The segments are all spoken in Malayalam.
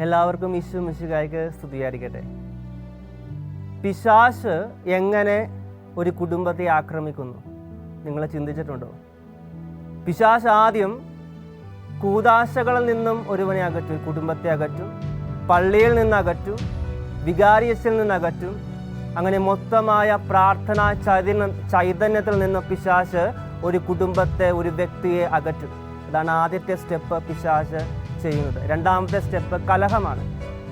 എല്ലാവർക്കും ഈശു മിശുകായ്ക്ക് സ്തുതിയായിരിക്കട്ടെ. പിശാശ് എങ്ങനെ ഒരു കുടുംബത്തെ ആക്രമിക്കുന്നു? നിങ്ങൾ ചിന്തിച്ചിട്ടുണ്ടോ? പിശാശ് ആദ്യം കൂതാശകളിൽ നിന്നും ഒരുവനെ അകറ്റും കുടുംബത്തെ അകറ്റും പള്ളിയിൽ നിന്ന് അകറ്റും വികാരിയസിൽ നിന്ന് അകറ്റും. അങ്ങനെ മൊത്തമായ പ്രാർത്ഥന ചൈതന്യ ചൈതന്യത്തിൽ നിന്ന് പിശാശ് ഒരു കുടുംബത്തെ ഒരു വ്യക്തിയെ അകറ്റും. അതാണ് ആദ്യത്തെ സ്റ്റെപ്പ് പിശാശ് ചെയ്യുന്നത്. രണ്ടാമത്തെ സ്റ്റെപ്പ് കലഹമാണ്.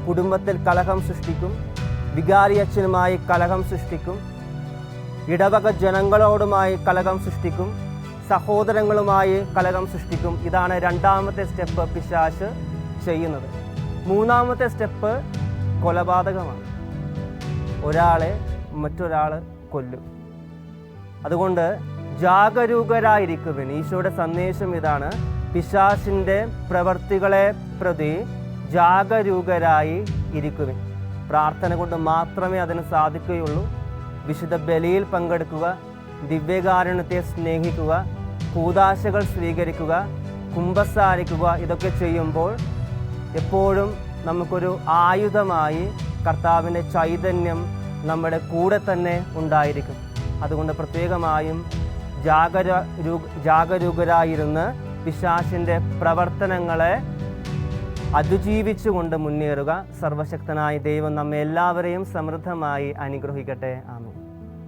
കുടുംബത്തിൽ കലഹം സൃഷ്ടിക്കും. വികാരി അച്ഛനുമായി കലഹം സൃഷ്ടിക്കും. ഇടവക ജനങ്ങളോടുമായി കലഹം സൃഷ്ടിക്കും. സഹോദരങ്ങളുമായി കലഹം സൃഷ്ടിക്കും. ഇതാണ് രണ്ടാമത്തെ സ്റ്റെപ്പ് പിശാശ് ചെയ്യുന്നത്. മൂന്നാമത്തെ സ്റ്റെപ്പ് കൊലപാതകമാണ്. ഒരാളെ മറ്റൊരാൾ കൊല്ലും. അതുകൊണ്ട് ജാഗരൂകരായിരിക്കുവിൻ. ഈശോയുടെ സന്ദേശം ഇതാണ്. പിശാസിന്റെ പ്രവർത്തികളെ പ്രതി ജാഗരൂകരായി ഇരിക്കുവിൻ. പ്രാർത്ഥന കൊണ്ട് മാത്രമേ അതിന് സാധിക്കുകയുള്ളൂ. വിശുദ്ധ ബലിയിൽ പങ്കെടുക്കുക ദിവ്യകാരുണ്യത്തെ സ്നേഹിക്കുക കൂതാശകൾ സ്വീകരിക്കുക കുംഭസാരിക്കുക ഇതൊക്കെ ചെയ്യുമ്പോൾ എപ്പോഴും നമുക്കൊരു ആയുധമായി കർത്താവിന്റെ ചൈതന്യം നമ്മുടെ കൂടെ തന്നെ ഉണ്ടായിരിക്കും. അതുകൊണ്ട് പ്രത്യേകമായും ജാഗര ജാഗരൂകരായിരുന്ന് പിശാശിന്റെ പ്രവർത്തനങ്ങളെ അതിജീവിച്ചുകൊണ്ട് മുന്നേറുക. സർവശക്തനായ ദൈവം നമ്മെ എല്ലാവരെയും സമൃദ്ധമായി അനുഗ്രഹിക്കട്ടെ. ആമേ